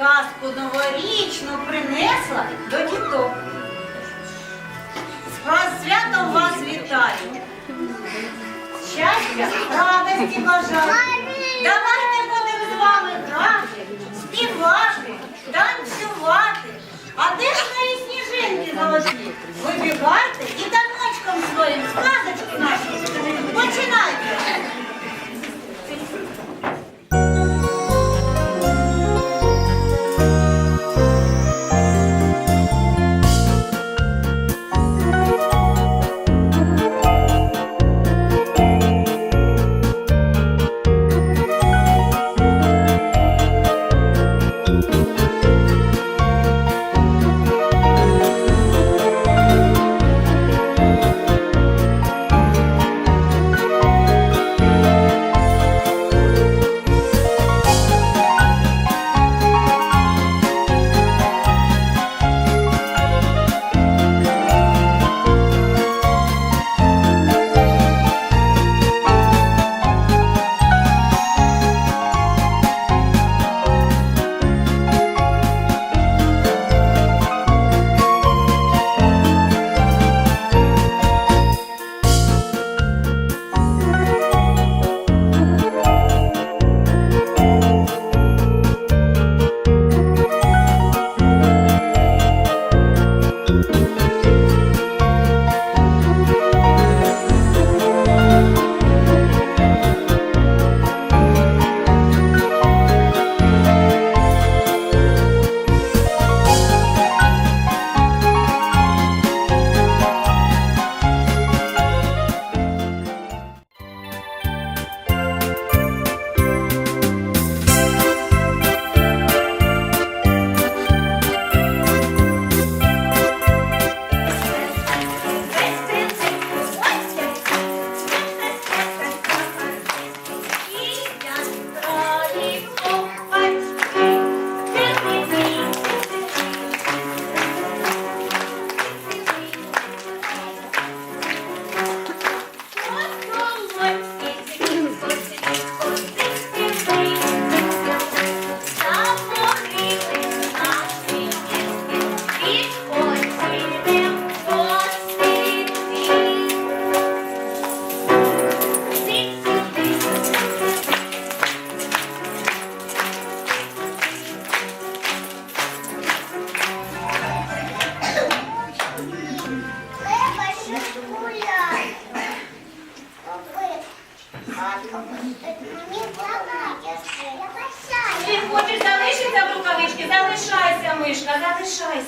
казку новорічну принесла до діток. З святом вас вітаю. Щастя, радості бажаю. Давайте будемо з вами грати, співати, танцювати. А де ж мої сніжинки золоті? Вибігайте і таночком своїм сказочку нашу починайте.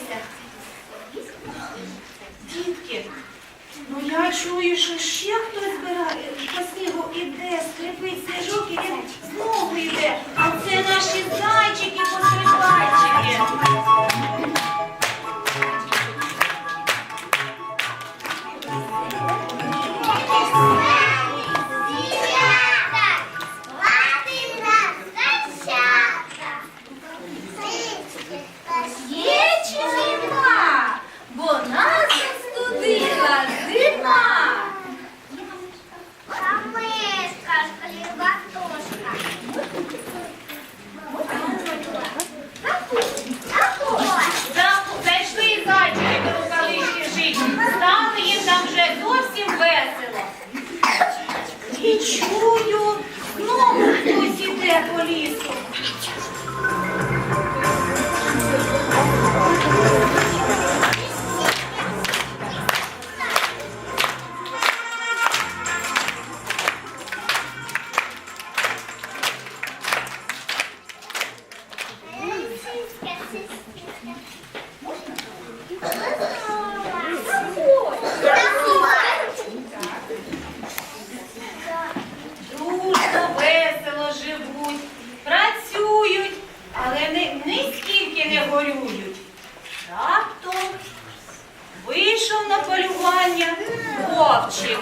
Залишайся. Дітки, ну я чую, що ще хтось збирає по снігу іде, скрипить сніжок і він знову йде. А це наші зайчики пішов на полювання вовчик.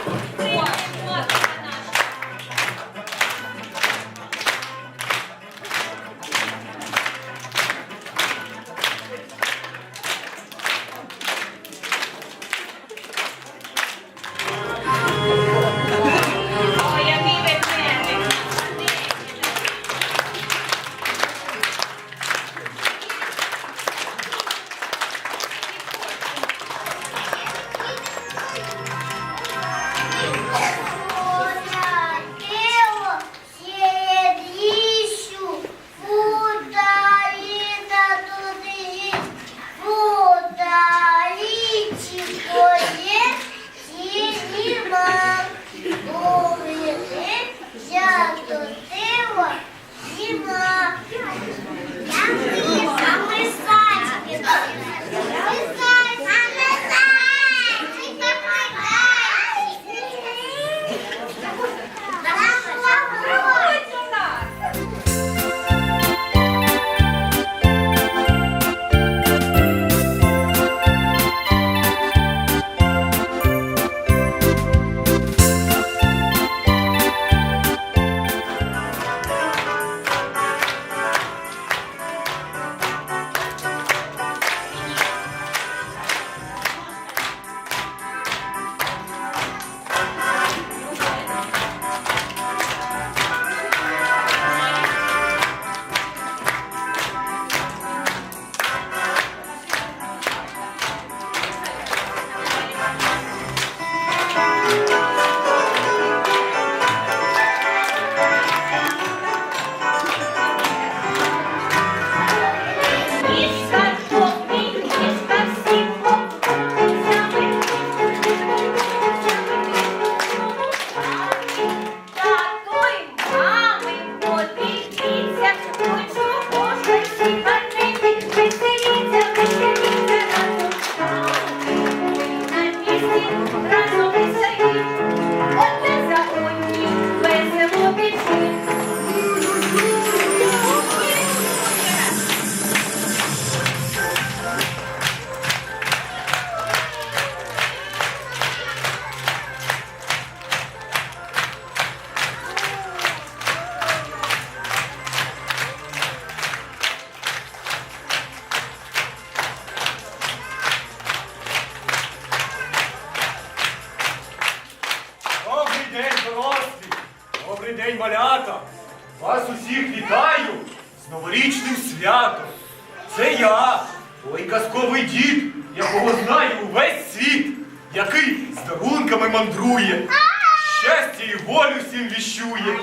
Всім віщує.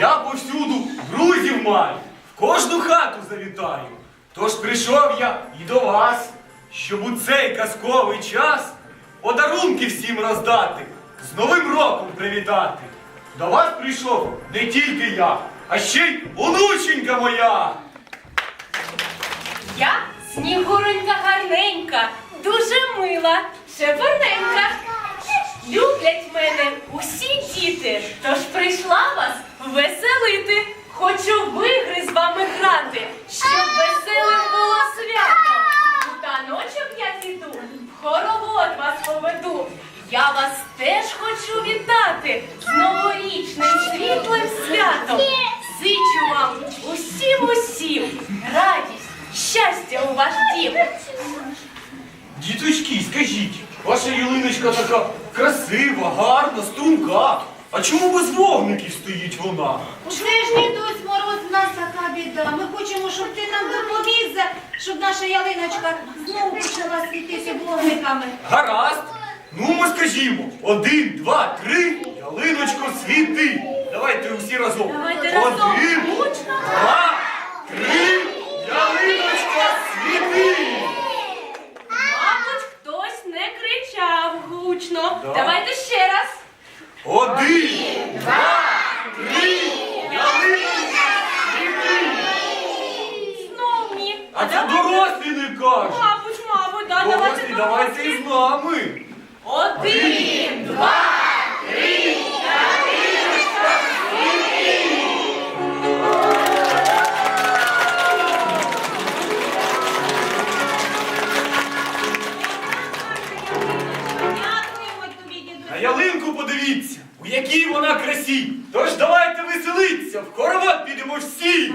Я повсюду друзів маю, в кожну хату завітаю. Тож прийшов я і до вас, щоб у цей казковий час подарунки всім роздати, з Новим роком привітати. До вас прийшов не тільки я, а ще й онученька моя. Я снігуронька гарненька, дуже мила, шебурненька. Люблять мене усі діти, тож прийшла вас Це ж дідусь мороз, в нас така біда. Ми хочемо, щоб ти нам допоміг, щоб наша ялиночка знову почала світити вогниками. Гаразд. Ну, ми скажімо, один, два, три, ялиночко світи. Давайте усі разом. Давайте разом. Один, два, три, ялиночко світи. Мабуть, хтось не кричав гучно. Да. Давайте ще раз. Один, два, три, ялиночко світи. Знов ні. А це дорослі не кажуть. Мабуть, мабуть, да, Дорослі, давайте давайте дорослі. з нами. Один, два, три, Дякуємо тобі, дідусь. На ялинку подивіться, у якій вона красі. Тож давайте веселитися, в хоровод підемо всі.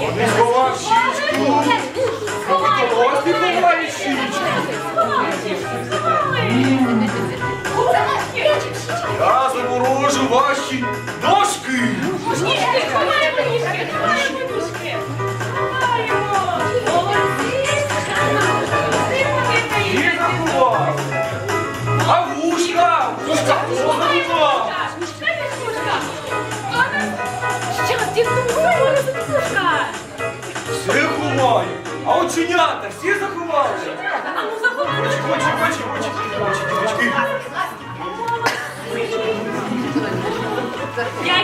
Yeah. Оченята, всі заховали? А ну заховали. Очі, очі, очі, очі, очі, очі. Я